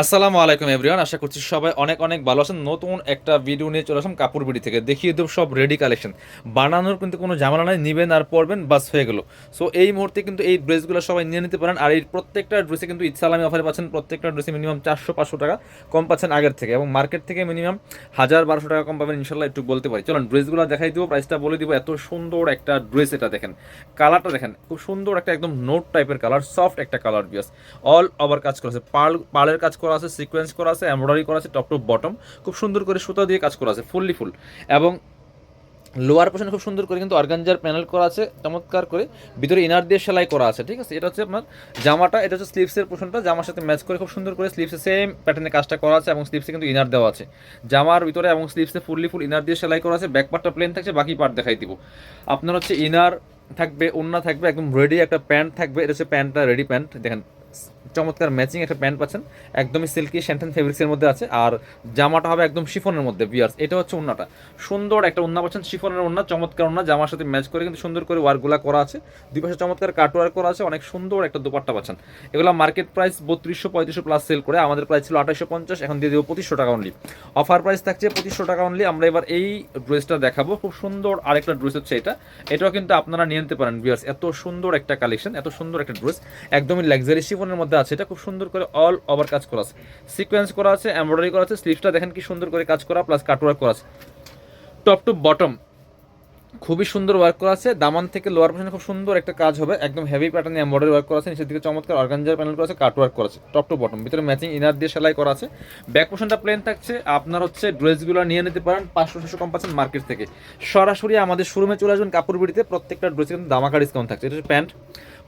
আসসালামু আলাইকুম এভরিওয়ান, আশা করছি সবাই অনেক অনেক ভালো আছেন। নতুন একটা ভিডিও নিয়ে চলে আসলাম কাপড় বিড়ি থেকে। দেখিয়ে দেবো সব রেডি কালেকশন বানানোর কিন্তু কোনো ঝামেলা নাই, নিবেন আর পরবেন, বাস হয়ে গেল। সো এই মুহূর্তে কিন্তু এই ড্রেসগুলো সবাই নিয়ে নিতে পারেন। আর এই প্রত্যেকটা ড্রেসে কিন্তু ইচ্ছালামি অফারে পাচ্ছেন, প্রত্যেকটা ড্রেসে মিনিমাম চারশো, পাঁচশো টাকা কম পাচ্ছেন আগের থেকে। এবং মার্কেট থেকে মিনিমাম হাজার, বারোশো টাকা কম পাবেন, ইনশাল্লাহ একটু বলতে পারি। চলুন ড্রেসগুলো দেখাই দিব প্রাইসটা বলে দিব। এত সুন্দর একটা ড্রেস এটা দেখেন। কালারটা দেখেন, খুব সুন্দর একটা একদম নোট টাইপের কালার সফট একটা কালার বিয়াস অল ওভার কাজ করা আছে। পার্ল পার্লের কাজ করা আছে সিকোয়েন্স করা আছে এমব্রয়ডারি করা আছে টপ টপ বটম খুব সুন্দর করে সুতা দিয়ে কাজ করা আছে, ফুললি ফুল। এবং লোয়ার পোর্শন খুব সুন্দর করে কিন্তু অর্গানজার প্যানেল করা আছে, চমৎকার করে। ভিতরে ইনার দিয়ে সেলাই করা আছে, ঠিক আছে? এটা হচ্ছে আপনার জামাটা, এটা হচ্ছে স্লিপসের পোর্শনটা জামার সাথে ম্যাচ করে খুব সুন্দর করে স্লিভসে সেম প্যাটার্নে কাজটা করা আছে এবং স্লিপসে কিন্তু ইনার দেওয়া আছে। জামার ভিতরে এবং স্লিপসে ফুললি ফুল ইনার দিয়ে সেলাই করা আছে। ব্যাক পার্টটা প্লেন থাকছে, বাকি পার্ট দেখাই দিব। আপনার হচ্ছে ইনার থাকবে ওন্না থাকবে, একদম রেডি একটা প্যান্ট থাকবে। এটা হচ্ছে প্যান্টটা রেডি প্যান্ট দেখেন চমৎকার ম্যাচিং একটা প্যান্ট পাচ্ছেন। একদমই সিল্কি শ্যান্টেন ফেব্রিক্সের মধ্যে আছে, আর জামাটা হবে একদম শিফনের মধ্যে বিয়ার্স এটা হচ্ছে ওন্নাটা। সুন্দর একটা ওন্না পাচ্ছেন, শিফনের ওন্না, চমৎকার ওন্না, জামার সাথে ম্যাচ করে কিন্তু সুন্দর করে ওয়ার্কগুলা করা আছে। দুই পাশে চমৎকার কাট ওয়ার্ক করা আছে, অনেক সুন্দর একটা দুপাট্টা পাচ্ছেন। এগুলো মার্কেট প্রাইস বত্রিশশো পঁয়ত্রিশশো প্লাস সেল করে, আমাদের প্রাইস ছিল আঠাশশো পঞ্চাশ, এখন দিয়ে দেবো পঁচিশশো টাকা অনলি অফার প্রাইস থাকছে পঁচিশশো টাকা অনলি আমরা এবার এই ড্রেসটা দেখাবো। খুব সুন্দর আরেকটা ড্রেস হচ্ছে এটা। এটাও কিন্তু আপনারা নিয়ে নিতে পারেন বিয়ার্স এত সুন্দর একটা কালেকশন এত সুন্দর একটা ড্রেস একদমই লাক্সারি শিফনের মধ্যে আছে, এটা খুব সুন্দর করে অল ওভার কাজ করা আছে। সিকোয়েন্স করা আছে এমব্রয়ডারি করা আছে স্লিভসটা দেখেন কি সুন্দর করে কাজ করা প্লাস কাটওয়ার্ক করা আছে। টপ টু বটম খুবই সুন্দর ওয়ার্ক করা আছে। দামান থেকে লোয়ার পোর্শনে খুব সুন্দর একটা কাজ হবে, একদম হেভি প্যাটার্নে এমব্রয়ডারি ওয়ার্ক করা আছে, নিচের দিকে চমৎকার অর্গানজার প্যানেল করা আছে কাট ওয়ার্ক করা আছে। টপ টু বটম ভিতরে ম্যাচিং ইনার দিয়ে সেলাই করা আছে। ব্যাক পোর্শনটা প্লেন থাকছে, আপনার হচ্ছে ড্রেসগুলো নিয়ে নিতে পারেন, পাঁচশো ছশো কম পাচ্ছেন মার্কেট থেকে। সরাসরি আমাদের শোরুমে চলে আসবেন কাপড় বিড়িতে, প্রত্যেকটা ড্রেসে কিন্তু দামাকা ডিসকাউন্ট থাকছে। এটা হচ্ছে প্যান্ট।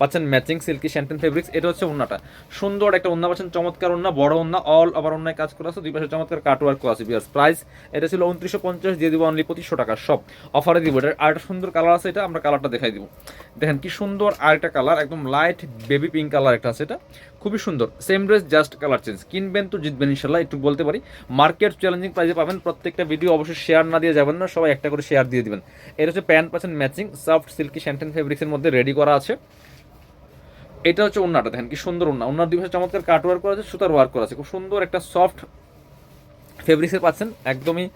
পাচ্ছেন ম্যাচিং সিল্কি শ্যান্টেন ফেব্রিক্স এটা হচ্ছে ওন্নাটা। সুন্দর একটা ওন্না পাচ্ছেন, চমৎকার ওন্না, বড় ওন্না অল ওভার ওন্নায় কাজ করা আছে। দুই পাশে চমৎকার কাট ওয়ার্ক আছে বিয়ার্স প্রাইস এটা ছিল উনত্রিশশো পঞ্চাশ, দিয়ে দিব অনলি পঁচিশশো টাকা। সব অফারে দিব। এটা আর একটা সুন্দর কালার আছে এটা, আমরা কালারটা দেখাই দিব। দেখেন কি সুন্দর আর একটা কালার একদম লাইট বেবি পিঙ্ক কালার একটা আছে এটা। খুবই সুন্দর। Same dress just colour change কিনবেন তো জিতবেন ইনশাল্লাহ, একটু বলতে পারি। মার্কেট চ্যালেঞ্জিং প্রাইসে পাবেন, প্রত্যেকটা ভিডিও অবশ্যই শেয়ার না দিয়ে যাবেন না, সবাই একটা করে শেয়ার দিয়ে দিবেন। এটা হচ্ছে প্যান্ট পাচ্ছেন ম্যাচিং সফট সিল্কি শ্যান্টেন ফেব্রিক্সের মধ্যে রেডি করা আছে। এটা হচ্ছে ওন্নাটা, দেখেন কি সুন্দর ওন্না। ওন্নার দুই চমৎকার কাট ওয়ার্ক করা আছে, সুতার ওয়ার্ক করা আছে। খুব সুন্দর একটা সফট ফেব্রিক্সের পাচ্ছেন। একদমই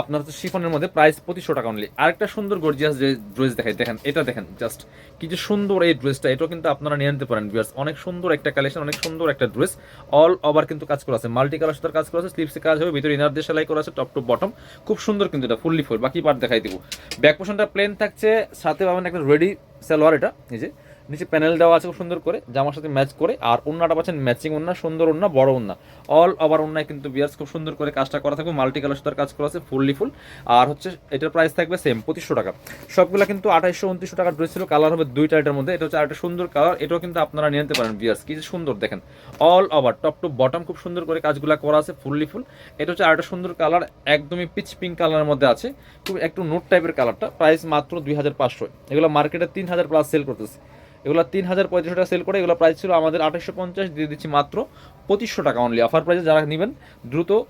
আপনার হচ্ছে শিফনের মধ্যে প্রাইস পঁচিশশো টাকা অনলি আরেকটা সুন্দর গর্জিয়াস যে ড্রেস দেখাই, দেখেন, এটা দেখেন জাস্ট কি যে সুন্দর এই ড্রেসটা এটাও কিন্তু আপনারা নিয়ে নিতে পারেন বিয়ার্স অনেক সুন্দর একটা কালেকশন অনেক সুন্দর একটা ড্রেস অল ওভার কিন্তু কাজ করা আছে। মাল্টি কালার সুতার কাজ করা আছে স্লিপসে কাজ হবে, ভিতরে ইনার দিয়ে সেলাই করা আছে টপ টু বটম খুব সুন্দর কিন্তু এটা ফুললি ফুল বাকি পার্ট দেখাই দিব। ব্যাক পোর্শনটা প্লেন থাকছে, সাথে পাবেন একটা রেডি সালোয়ার এটা, এই যে। নিচে প্যানেল দেওয়া আছে খুব সুন্দর করে, জামার সাথে ম্যাচ করে, আর ওন্নাটা পাচ্ছেন ম্যাচিং ওন্না সুন্দর ওন্না বড় ওন্না অল ওভার ওন্নায় কিন্তু বিয়ার্স খুব সুন্দর করে কাজটা করা থাকবে মাল্টি কালার সুতার কাজ করা আছে ফুললি ফুল আর হচ্ছে এটার প্রাইস থাকবে সেম পঁচিশশো টাকা। সবগুলো কিন্তু আঠাইশশো, উনত্রিশশো টাকা ড্রেস ছিল কালার হবে দুইটা এটার মধ্যে, এটা হচ্ছে আরেকটা সুন্দর কালার এটাও কিন্তু আপনারা নিয়ে নিতে পারেন বিয়ার্স কি সুন্দর, দেখেন। All over top to bottom খুব সুন্দর করে কাজগুলো করা আছে ফুললি ফুল এটা হচ্ছে আরেকটা সুন্দর কালার একদমই পিচ পিঙ্ক কালারের মধ্যে আছে, খুব একটু নোট টাইপের কালারটা প্রাইস মাত্র দুই হাজার পাঁচশো। এগুলো মার্কেটে তিন হাজার প্লাস সেল করতেছে। এগুলো তিন হাজার পঁয়ত্রিশশো টাকা সেল করে, এগুলো প্রাইস ছিল আমাদের আঠাশশো পঞ্চাশ, দিয়ে দিচ্ছি মাত্র পঁচিশশো টাকা অনলি অফার প্রাইসে যারা নেবেন, দ্রুত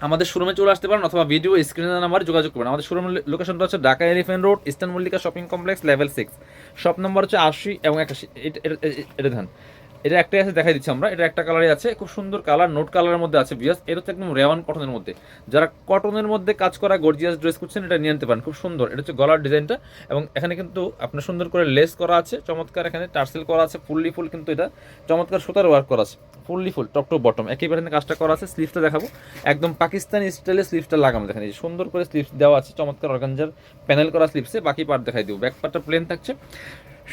আমাদের শোরুমে চলে আসতে পারেন অথবা ভিডিও স্ক্রিনে নাম্বার যোগাযোগ করবেন। আমাদের শোরুমের লোকেশনটা হচ্ছে Dhaka elephant road eastern Mallika shopping complex level six shop number হচ্ছে আশি এবং একাশি। এটা- এটা ধান এটা একটাই আছে, দেখাই দিচ্ছি আমরা। এটা একটা কালারই আছে, খুব সুন্দর কালার নোট কালারের মধ্যে আছে বিয়াস এটা হচ্ছে একদম রেওয়ান কটনের মধ্যে। যারা কটনের মধ্যে কাজ করা গর্জিয়াস ড্রেস করছেন এটা নিয়ে নিতে পারেন, খুব সুন্দর। এটা হচ্ছে গলার ডিজাইনটা এবং এখানে কিন্তু আপনার সুন্দর করে লেস করা আছে, চমৎকার এখানে টার্সেল করা আছে, ফুললি ফুল কিন্তু এটা। চমৎকার সুতার ওয়ার্ক করা আছে, fully full top to bottom একই প্যাটার্নে কাজটা করা আছে স্লিভটা দেখাবো। একদম পাকিস্তানি স্টাইলে স্লিভটা লাগানো দেখেন এই সুন্দর করে স্লিভস দেওয়া আছে, চমৎকার অর্গানজার প্যানেল করা স্লিভসে বাকি পার্ট দেখাই দিব। ব্যাক পার্টটা প্লেন থাকছে।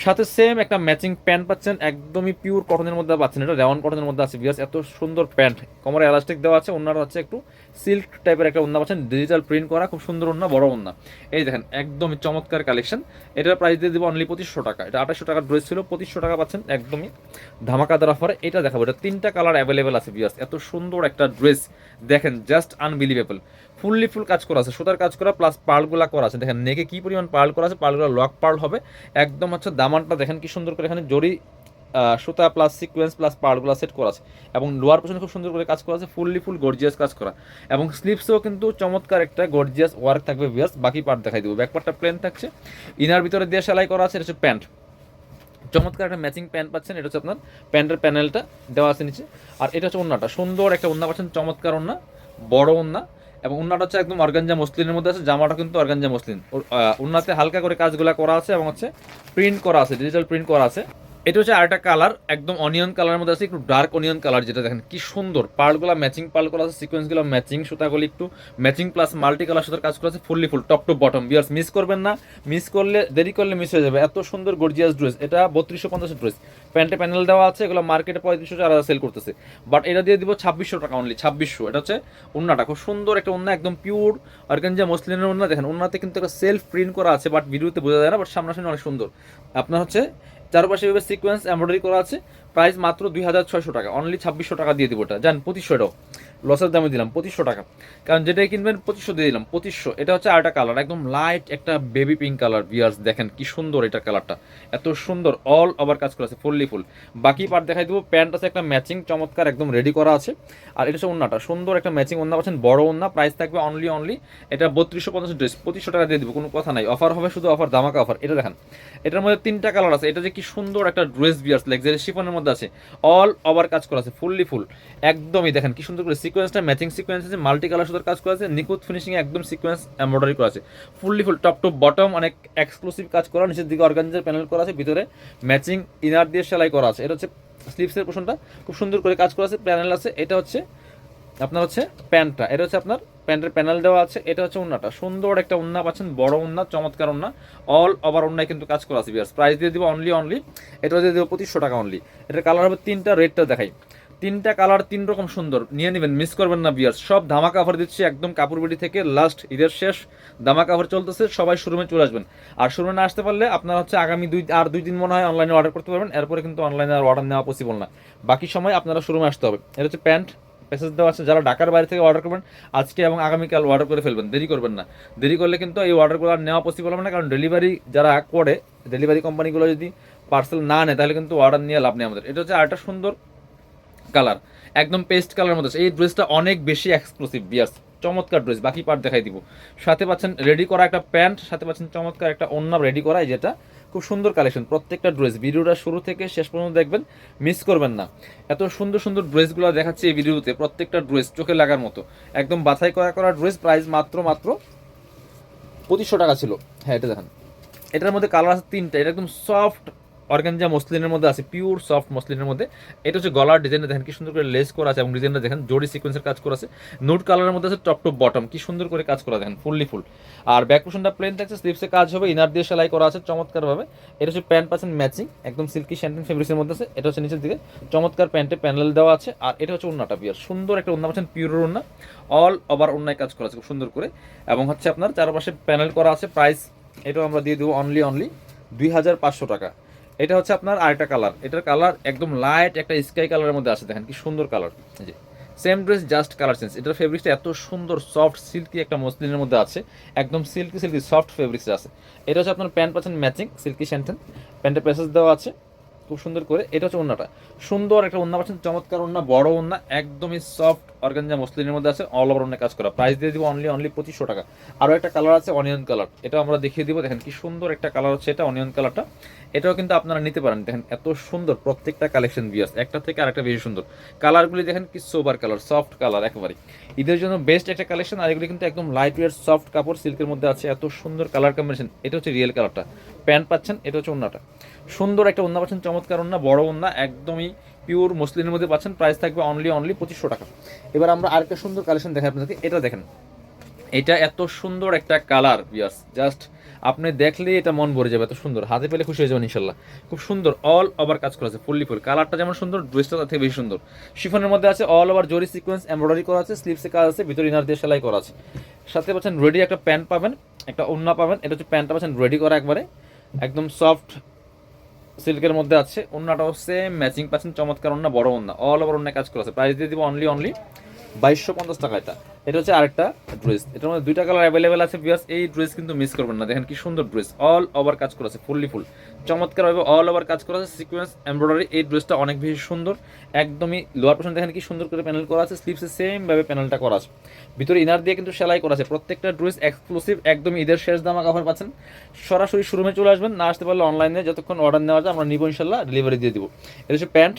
সাথে সেম একটা ম্যাচিং প্যান্ট পাচ্ছেন, একদমই পিওর কটনের মধ্যে পাচ্ছেন এটা রেওয়ান কটনের মধ্যে আছে বিয়াস এত সুন্দর প্যান্ট কোমরে এলাস্টিক দেওয়া আছে ওনার হচ্ছে একটু সিল্ক টাইপের একটা ওন্না পাচ্ছেন ডিজিটাল প্রিন্ট করা, খুব সুন্দর ওন্না বড় ওন্না এই দেখেন, একদমই চমৎকার কালেকশন এটার প্রাইস দিয়ে দেবো অনলি পঁচিশশো টাকা। এটা আঠাশশো টাকার ড্রেস ছিল, পঁচিশশো টাকা পাচ্ছেন, একদমই ধামাকাদার অফারে এটা দেখাবো, এটা তিনটা কালার অ্যাভেলেবেল আছে বিয়াস এত সুন্দর একটা ড্রেস দেখেন জাস্ট আনবিলিভেবল ফুললি ফুল কাজ করা আছে সুতার কাজ করা প্লাস পার্লগুলা করা আছে। দেখেন নেকে কি পরিমাণ পার্ল করা আছে? পার্লগুলো লক পার্ল হবে। একদম হচ্ছে দামানটা দেখেন কি সুন্দর করে এখানে আহ, সুতা প্লাস সিকোয়েন্স প্লাস পার্টগুলো সেট করা আছে। এবং লোয়ার পোর্শনে খুব সুন্দর করে কাজ করা আছে ফুললি ফুল গর্জিয়াস কাজ করা। এবং স্লিপসেও কিন্তু চমৎকার একটা গর্জিয়াস ওয়ার্ক থাকবে বিয়াস বাকি পার্ট দেখাই দেবো। ব্যাক পার্টটা প্লেন থাকছে। ইনার ভিতরে দিয়ে সেলাই করা আছে এটা হচ্ছে প্যান্ট চমৎকার একটা ম্যাচিং প্যান্ট পাচ্ছেন এটা হচ্ছে আপনার প্যান্টের প্যানেলটা দেওয়া আছে নিচে। আর এটা হচ্ছে ওন্নাটা। সুন্দর একটা ওন্না পাচ্ছেন চমৎকার ওন্না বড় ওন্না। এবং উন্নাটা হচ্ছে একদম অর্গানজা মসলিনের মধ্যে আছে, জামাটা কিন্তু অর্গানজা মসলিন। উন্নাতে হালকা করে কাজগুলো করা আছে এবং হচ্ছে প্রিন্ট করা আছে ডিজিটাল প্রিন্ট করা আছে। এটা হচ্ছে আরেকটা কালার একদম অনিয়ন কালারের মধ্যে আছে, একটু ডার্ক অনিয়ন কালার যেটা দেখেন, কি সুন্দর। পার্টগুলো ম্যাচিং করা আছে সিকোয়েন্সগুলো ম্যাচিং সুতাগুলো একটু ম্যাচিং প্লাস মাল্টি কালার সুতার কাজ করা আছে fully full top to bottom viewers miss করবেন না মিস করলে দেরি করলে মিস হয়ে যাবে। এত সুন্দর গর্জিয়াস ড্রেস এটা বত্রিশশো পঞ্চাশ ড্রেস প্যান্টে প্যানেল দেওয়া আছে, এগুলো মার্কেটে পঁয়ত্রিশশো চার হাজার সেল করতেছে। বাট এটা দিয়ে দিব ছাব্বিশশো টাকা অনলি ছাব্বিশশো। এটা হচ্ছে উন্নাটা খুব সুন্দর একটা উন্না একদম পিওর অর্গানজা মসলিনের উন্না দেখেন উন্নাতে কিন্তু একটা সেলফ প্রিন্ট করা আছে বাট ভিডিওতে বোঝা যায় না বাট সামনাসামনি অনেক সুন্দর। আপনার হচ্ছে চারপাশে এভাবে সিকোয়েন্স এমব্রয়ডারি করা আছে। প্রাইস মাত্র দুই হাজার ছয়শো টাকা। অনলি ছাব্বিশশো টাকা দিয়ে দিব ওটা জান, পঁচিশশো এটাও। লসের দামে দিলাম পঁচিশশো টাকা। কারণ যেটাই কিনবেন পঁচিশশো দিয়ে দিলাম, পঁচিশশো। এটা হচ্ছে আরেকটা কালার একদম লাইট একটা বেবি পিঙ্ক কালার বিয়ার্স দেখেন কি সুন্দর এটা কালারটা এত সুন্দর অল ওভার কাজ করা আছে ফুললি ফুল বাকি পার্ট দেখাই দেবো, প্যান্ট আছে একটা ম্যাচিং চমৎকার, একদম রেডি করা আছে। আর এটা হচ্ছে ওন্নাটা, সুন্দর একটা ম্যাচিং ওন্না পাচ্ছেন, বড় ওন্না প্রাইস থাকবে অনলি অনলি এটা বত্রিশশো পঞ্চাশ ড্রেস পঁচিশশো টাকা দিয়ে দিব, কোনো কথা নাই। অফার হবে শুধু অফার দামাকা অফার এটা দেখেন, এটার মধ্যে তিনটা কালার আছে। এটা যে কি সুন্দর একটা ড্রেস বিয়ার্স লাক্সারি শিফনের মধ্যে আছে। অল ওভার কাজ করা আছে ফুললি ফুল একদমই দেখেন কি সুন্দর করে সিকোয়েন্সটা ম্যাচিং সিকোয়েন্স আছে মাল্টি কালার সুতার কাজ করা আছে, নিখুঁত ফিনিশিং একদম সিকোয়েন্স এমব্রয়ডারি করা আছে। Fully full top to bottom অনেক এক্সক্লুসিভ কাজ করা, নিচের দিকে অর্গানজার প্যানেল করা আছে, ভিতরে ম্যাচিং ইনার দিয়ে সেলাই করা আছে। এটা হচ্ছে স্লিপসের পোর্শনটা খুব সুন্দর করে কাজ করা আছে প্যানেল আছে। এটা হচ্ছে আপনার হচ্ছে প্যান্টটা, এটা হচ্ছে আপনার প্যান্টের প্যানেল দেওয়া আছে, এটা হচ্ছে উন্নাটা। সুন্দর একটা উন্না পাচ্ছেন, বড় উন্না, চমৎকার উন্না। অল ওভার উন্নায় কিন্তু কাজ করা আছে বিয়ার্স প্রাইস দিয়ে দিব অনলি অনলি এটা দিয়ে দেবো পঁচিশশো টাকা অনলি এটার কালার হবে তিনটা রেডটা দেখাই। তিনটা কালার তিন রকম সুন্দর। নিয়ে নেবেন মিস করবেন না বিয়ার্স সব ধামাকা অফার দিচ্ছি একদম কাপড় কাপড়বিড়ি থেকে লাস্ট ঈদের শেষ। ধামাকা অফার চলতেছে, সবাই শোরুমে চলে আসবেন। আর শোরুমে না আসতে পারলে আপনার হচ্ছে আগামী দুই, আর দুই দিন মনে হয় অনলাইনে অর্ডার করতে পারবেন। এরপরে কিন্তু অনলাইনে আর অর্ডার নেওয়া পসিবল না। বাকি সময় আপনারা শোরুমে আসতে হবে। এটা হচ্ছে প্যান্ট প্যাসেজ দেওয়া আছে, যারা ঢাকার বাইরে থেকে অর্ডার করবেন, আজকে এবং আগামীকাল অর্ডার করে ফেলবেন। দেরি করবেন না। দেরি করলে কিন্তু এই অর্ডারগুলো আর নেওয়া পসিবল হবে না, কারণ ডেলিভারি যারা করে ডেলিভারি কোম্পানিগুলো যদি পার্সেল না নেয়, তাহলে কিন্তু অর্ডার নিয়ে লাভ নেই আমাদের। এটা হচ্ছে আরেকটা সুন্দর কালার একদম পেস্ট কালার মধ্যে এই ড্রেসটা অনেক বেশি এক্সক্লুসিভ বিয়ার্স চমৎকার ড্রেস বাকি পার্ট দেখাই দিব। সাথে পাচ্ছেন রেডি করা একটা প্যান্ট সাথে পাচ্ছেন চমৎকার একটা অন্য রেডি করা যেটা খুব সুন্দর কালেকশন প্রত্যেকটা ড্রেস ভিডিওটা শুরু থেকে শেষ পর্যন্ত দেখবেন মিস করবেন না। এত সুন্দর সুন্দর ড্রেসগুলো দেখাচ্ছে এই ভিডিওতে, প্রত্যেকটা ড্রেস চোখে লাগার মতো। একদম বাছাই করা করা ড্রেস প্রাইস মাত্র মাত্র পঁচিশশো টাকা ছিল। হ্যাঁ এটা দেখেন। এটার মধ্যে কালার আছে তিনটা, এটা একদম সফট অর্গানজা মসলিনের মধ্যে আছে পিওর সফট মসলিনের মধ্যে। এটা হচ্ছে গলার ডিজাইনটা, দেখেন কি সুন্দর করে লেস করা আছে এবং ডিজাইনটা দেখেন জড়ি সিকোয়েন্সের কাজ করা আছে। নোট কালারের মধ্যে আছে টপ টপ বটম কি সুন্দর করে কাজ করা দেখেন ফুললি ফুল আর ব্যাক পোর্শনটা প্লেন থাকছে স্লিপসে কাজ হবে ইনার দিয়ে সেলাই করা আছে চমৎকারভাবে। এটা হচ্ছে প্যান্ট পাচ্ছেন ম্যাচিং একদম সিল্কি শ্যান্টেন ফেব্রিক্সের মধ্যে আছে। এটা হচ্ছে নিচের দিকে, চমৎকার প্যান্টে প্যানেল দেওয়া আছে। আর এটা হচ্ছে উন্নাটা বিয়ার, সুন্দর একটা উন্না পাচ্ছেন পিওর উন্না অল ওভার উন্নায় কাজ করা আছে, খুব সুন্দর করে। এবং হচ্ছে আপনার চারপাশে প্যানেল করা আছে প্রাইস এটাও আমরা দিয়ে দেবো অনলি অনলি দুই হাজার পাঁচশো টাকা। এটা হচ্ছে আপনার আরেকটা কালার এটার কালার একদম লাইট একটা স্কাই কালারের মধ্যে আছে, দেখেন কি সুন্দর কালার যে same dress just colour change এটার ফেব্রিক্সটা এত সুন্দর সফট সিল্কি একটা মসলিনের মধ্যে আছে। একদম সিল্কি সিল্কি সফট ফেব্রিক্স আছে। এটা হচ্ছে আপনার প্যান্ট পাচ্ছেন ম্যাচিং সিল্কি শ্যান্টেন প্যান্টের প্যাসেজ দেওয়া আছে। খুব সুন্দর করে। এটা হচ্ছে ওন্নাটা সুন্দর একটা ওন্না পাচ্ছেন, চমৎকার ওন্না বড় ওন্না একদমই সফট অর্গানজা মসলিনের মধ্যে আছে অল ওভার ওন্না কাজ করা। প্রাইস দিয়ে দিব অনলি অনলি পঁচিশশো টাকা। আরও একটা কালার আছে অনিয়ন কালার এটা আমরা দেখিয়ে দিব, দেখেন কি সুন্দর একটা কালার হচ্ছে এটা অনিয়ন কালারটা এটাও কিন্তু আপনারা নিতে পারেন, দেখেন এত সুন্দর প্রত্যেকটা কালেকশন বিয়াস একটা থেকে আরেকটা বেশি সুন্দর। কালারগুলি দেখেন কি সোবার কালার সফট কালার একেবারে ঈদের জন্য বেস্ট একটা কালেকশন আর এগুলি কিন্তু একদম লাইট ওয়েট সফট কাপড় সিল্কের মধ্যে আছে, এত সুন্দর কালার কম্বিনেশন এটা হচ্ছে রিয়েল কালারটা প্যান্ট পাচ্ছেন, এটা হচ্ছে ওন্নাটা। সুন্দর একটা ওন্না পাচ্ছেন, চমৎকার ওন্না, বড় ওন্না, একদমই পিওর মুসলিমের মধ্যে পাচ্ছেন প্রাইস থাকবে অনলি অনলি পঁচিশশো টাকা। এবার আমরা আরেকটা সুন্দর কালেকশন দেখাই আপনাদেরকে, এটা দেখেন। এটা এত সুন্দর একটা কালার বিয়াস জাস্ট আপনি দেখলেই এটা মন ভরে যাবে, এত সুন্দর। হাতে পেলে খুশি হয়ে যাবেন, ইনশাল্লাহ। খুব সুন্দর অল ওভার কাজ করা আছে ফুললি ফুল কালারটা যেমন সুন্দর ড্রেসটা তার থেকে বেশি সুন্দর। শিফনের মধ্যে আছে all over zari sequence embroidery করা আছে স্লিপসে কাজ আছে, ভিতরে ইনার দিয়ে সেলাই করা আছে। সাথে পাচ্ছেন রেডি একটা প্যান্ট পাবেন, একটা ওন্না পাবেন, এটা হচ্ছে প্যান্টটা পাচ্ছেন রেডি করা একবারে। একদম সফট সিল্কের মধ্যে আছে। অন্যটা হচ্ছে ম্যাচিং পাচ্ছেন, চমৎকার অন্য বড় অন্য অল ওভার অন্য কাজ করা আছে। প্রাইস দিয়ে দিব অনলি অনলি বাইশশো পঞ্চাশ টাকা এটা। এটা হচ্ছে আরেকটা ড্রেস এটার মধ্যে দুইটা কালার অ্যাভেলেবেল আছে বিয়ার্স এই ড্রেস কিন্তু মিস করবেন না। দেখেন কি সুন্দর ড্রেস অল ওভার কাজ করা আছে ফুললি ফুল চমৎকারভাবে অল ওভার কাজ করা আছে সিকোয়েন্স এমব্রয়ডারি এই ড্রেসটা অনেক বেশি সুন্দর। একদমই লোয়ার পোর্শন দেখেন কি সুন্দর করে প্যানেল করা আছে স্লিপসে সেমভাবে প্যানেলটা করা আছে। ভিতরে ইনার দিয়ে কিন্তু সেলাই করা আছে। প্রত্যেকটা ড্রেস এক্সক্লুসিভ একদম ঈদের শেষ দামা কাভার পাচ্ছেন। সরাসরি শোরুমে চলে আসবেন, না আসতে পারলে অনলাইনে যতক্ষণ অর্ডার নেওয়া যায়, আমরা নিব ইনশাল্লাহ ডেলিভারি দিয়ে দিব। এটা হচ্ছে প্যান্ট।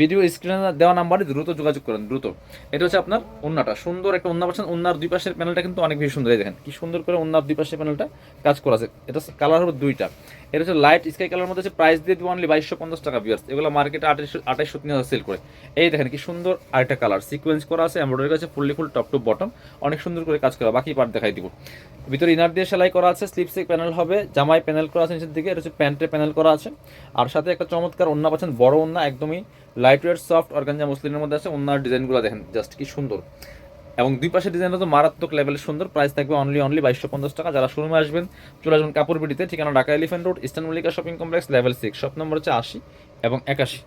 ভিডিও স্ক্রিনে দেওয়া নাম্বারে দ্রুত যোগাযোগ করেন, দ্রুত। এটা হচ্ছে আপনার উন্নাটা। সুন্দর একটা উন্না পাচ্ছেন। উন্নার দুই পাশের প্যানেলটা কিন্তু অনেক বেশি সুন্দর। দেখেন, কি সুন্দর করে উন্নার দুই পাশের প্যানেলটা কাজ করা আছে। এটা কালার হবে দুইটা। এটা হচ্ছে লাইট স্কাই কালার মধ্যে হচ্ছে প্রাইস দিয়ে দিব অনলি বাইশশো পঞ্চাশ টাকা বিয়ার্স এগুলো মার্কেটে আঠাইশশো আঠাইশশো তিন হাজার সেল করে। এই দেখেন কি সুন্দর আরেকটা কালার সিকোয়েন্স করা আছে এমব্রয়ডারি আছে fully full top to bottom অনেক সুন্দর করে কাজ করা। বাকি পার্ট দেখাই দিব। ভিতরে ইনার দিয়ে সেলাই করা আছে স্লিপসে প্যানেল হবে জামাই প্যানেল করা আছে নিচের দিকে, এটা হচ্ছে প্যান্টের প্যানেল করা আছে। আর সাথে একটা চমৎকার ওন্না পাচ্ছেন, বড় ওন্না, একদমই লাইট ওয়েট সফট অর্গানজা মুসলিমের মধ্যে আছে, ওন্নার ডিজাইনগুলো দেখেন জাস্ট কি সুন্দর। এবং দুই পাশের ডিজাইনটা তো মারাত্মক লেভেলের সুন্দর। প্রাইস থাকবে অনলি অনলি বাইশশো পঞ্চাশ টাকা। যারা শোরুমে আসবেন, চলে আসবেন কাপড় বিটিতে ঠিকানা Dhaka Elephant Road, Eastern Mallika Shopping Complex level six shop number হচ্ছে আশি এবং একাশি।